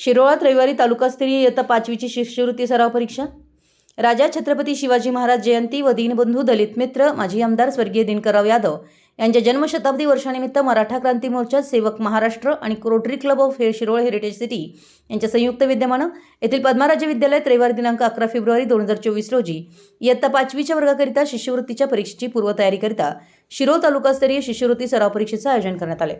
शिरोळात रविवारी तालुकास्तरीय इयत्ता पाचवीची शिष्यवृत्ती सराव परीक्षा. राजा छत्रपती शिवाजी महाराज जयंती व दीनबंधू दलित मित्र माजी आमदार स्वर्गीय दिनकरराव यादव यांच्या जन्मशताब्दी वर्षानिमित्त मराठा क्रांती मोर्चा सेवक महाराष्ट्र आणि रोटरी क्लब ऑफ हे शिरोळ हेरिटेज सिटी यांच्या संयुक्त विद्यमानं येथील पद्मराज्य विद्यालयात रविवार दिनांक अकरा फेब्रुवारी दोन हजार चोवीस रोजी इयत्ता पाचवीच्या वर्गाकरिता शिष्यवृत्तीच्या परीक्षेची पूर्वतयारीकरिता शिरोळ तालुकास्तरीय शिष्यवृत्ती सराव परीक्षेचं आयोजन करण्यात आले.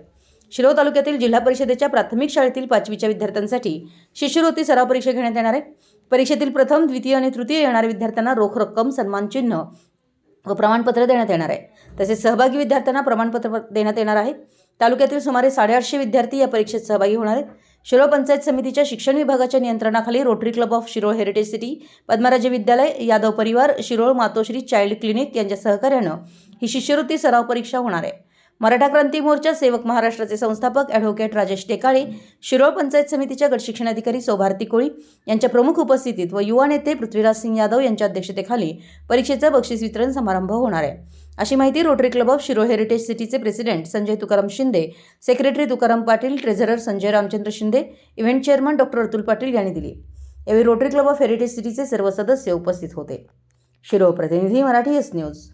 शिरोळ तालुक्यातील जिल्हा परिषदेच्या प्राथमिक शाळेतील पाचवीच्या विद्यार्थ्यांसाठी शिष्यवृत्ती सराव परीक्षा घेण्यात येणार आहे. परीक्षेतील प्रथम द्वितीय आणि तृतीय येणाऱ्या विद्यार्थ्यांना रोख रक्कम सन्मानचिन्ह व प्रमाणपत्र देण्यात येणार आहे. तसेच सहभागी विद्यार्थ्यांना प्रमाणपत्र देण्यात येणार आहे. तालुक्यातील सुमारे साडेआठशे विद्यार्थी या परीक्षेत सहभागी होणार आहेत. शिरोळ पंचायत समितीच्या शिक्षण विभागाच्या नियंत्रणाखाली rotary club of Shirol heritage city Padmaraje Vidyalaya Yadav परिवार शिरोळ मातोश्री चाइल्ड क्लिनिक यांच्या सहकार्यानं ही शिष्यवृत्ती सराव परीक्षा होणार आहे. मराठा क्रांती मोर्चा सेवक महाराष्ट्राचे संस्थापक ॲडव्होकेट राजेश टेकाळे शिरोळ पंचायत समितीच्या गटशिक्षणाधिकारी सौभारती कोळी यांच्या प्रमुख उपस्थितीत व युवा नेते पृथ्वीराज सिंग यादव यांच्या अध्यक्षतेखाली परीक्षेचा बक्षीस वितरण समारंभ होणार आहे. अशी माहिती Rotary club of Shiro heritage सिटीचे president Sanjay Tukaram Shinde secretary Tukaram Patil treasurer Sanjay Ramchandra Shinde event chairman doctor Atul Patil यांनी दिली. यावेळी रोटरी क्लब ऑफ हेरिटेज सिटीचे सर्व सदस्य उपस्थित होते. शिरो प्रतिनिधी मराठी एस न्यूज